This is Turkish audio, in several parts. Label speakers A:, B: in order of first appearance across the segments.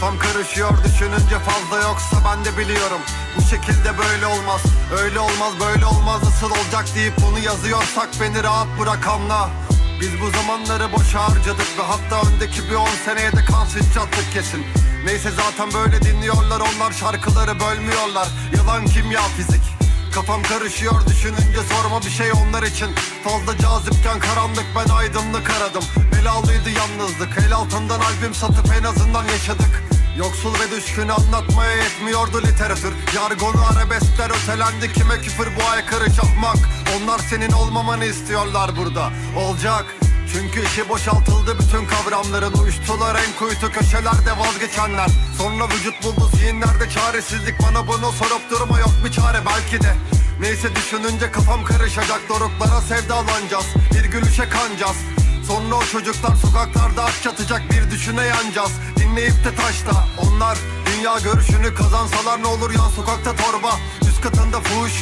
A: Kafam karışıyor düşününce fazla yoksa ben de biliyorum. Bu şekilde böyle olmaz Öyle olmaz böyle olmaz nasıl olacak deyip bunu yazıyorsak beni rahat bırak anla. Biz bu zamanları boşa harcadık ve hatta öndeki bir on seneye de kan sıçrattık kesin. Neyse zaten böyle dinliyorlar onlar şarkıları bölmüyorlar. Yalan kimya fizik Kafam karışıyor düşününce sorma bir şey onlar için. Fazla cazipken karanlık ben aydınlık aradım. Belalıydı yalnızlık El altından albüm satıp en azından yaşadık. Yoksul ve düşkün anlatmaya yetmiyordu literatür. Jargonu arabeskler ötelendi kime küfür bu aykırı çakmak? Onlar senin olmamanı istiyorlar burada. Olacak çünkü işi boşaltıldı bütün kavramların Uyuştular en kuytu köşelerde vazgeçenler. Sonra vücut buldu zihinlerde çaresizlik Bana bunu sorup durma yok bir çare belki de. Neyse düşününce kafam karışacak Doruklara sevdalanacağız Bir gülüşe kanacağız. Sonra o çocuklar sokaklarda aç çatacak Bir düşüne yanacağız. Dinleyip de taşta Onlar dünya görüşünü kazansalar ne olur yan sokakta torba Üst katında fuş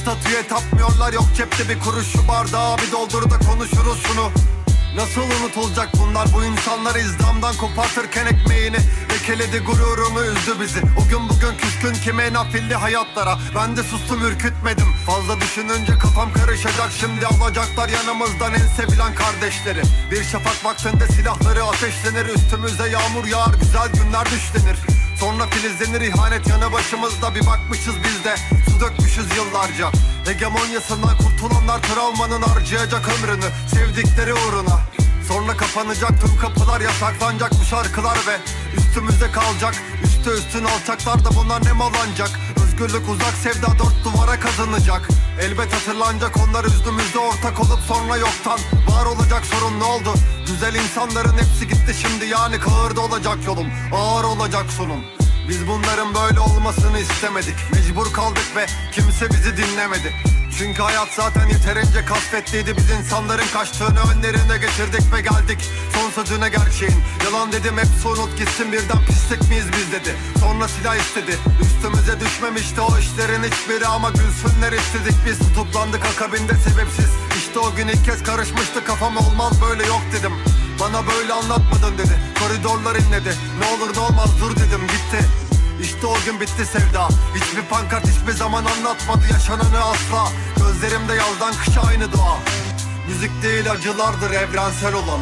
A: Statüye tapmıyorlar yok cepte bir kuruş Şu bardağı bir doldur da konuşuruz şunu Nasıl unutulacak bunlar? Bu insanları izdamdan kopartırken ekmeğini Lekeledi gururumu üzdü bizi. O gün bugün küskün kime nafilli hayatlara. Ben de sustum ürkütmedim. Fazla düşününce kafam karışacak. Şimdi alacaklar yanımızdan en sevilen kardeşleri. Bir şafak vaktinde silahları ateşlenir. Üstümüze yağmur yağar güzel günler düşlenir Sonra filizlenir ihanet yanı başımızda. Bir bakmışız biz de su dökmüşüz yıllarca. Hegemonyasından kurtulanlar travmanın harcayacak ömrünü Sevdikleri uğruna. Sonra kapanacak tüm kapılar yasaklanacak bu şarkılar ve Üstümüzde kalacak. Üstü üstün alçaklar da bunlar ne malanacak Özgürlük uzak sevda dört duvara kazanacak Elbet hatırlanacak onlar üzdüğümüzde ortak olup sonra yoktan Var olacak sorun ne oldu? Güzel insanların hepsi gitti şimdi yani kahırda olacak yolum Ağır olacak sonum biz bunların böyle olmasını istemedik. Mecbur kaldık ve kimse bizi dinlemedi Çünkü hayat zaten yeterince kasvetliydi. Biz insanların kaçtığını önlerine getirdik ve geldik. Son sözüne gerçeğin. Yalan dedim hepsi unut gitsin. Birden pislik miyiz biz dedi. Sonra silah istedi. Üstümüze düşmemişti o işlerin hiçbiri Ama gülsünler istedik biz. Tutuklandık akabinde sebepsiz. İşte o gün ilk kez karışmıştı. Kafam olmaz böyle yok dedim. Bana böyle anlatmadın dedi. Koridorlar inledi. Ne olur ne olmaz dur dedim. Gitti Bitti sevda. Hiçbir pankart hiçbir zaman anlatmadı yaşananı asla. Gözlerimde yazdan kışa aynı dua Müzik değil acılardır evrensel olan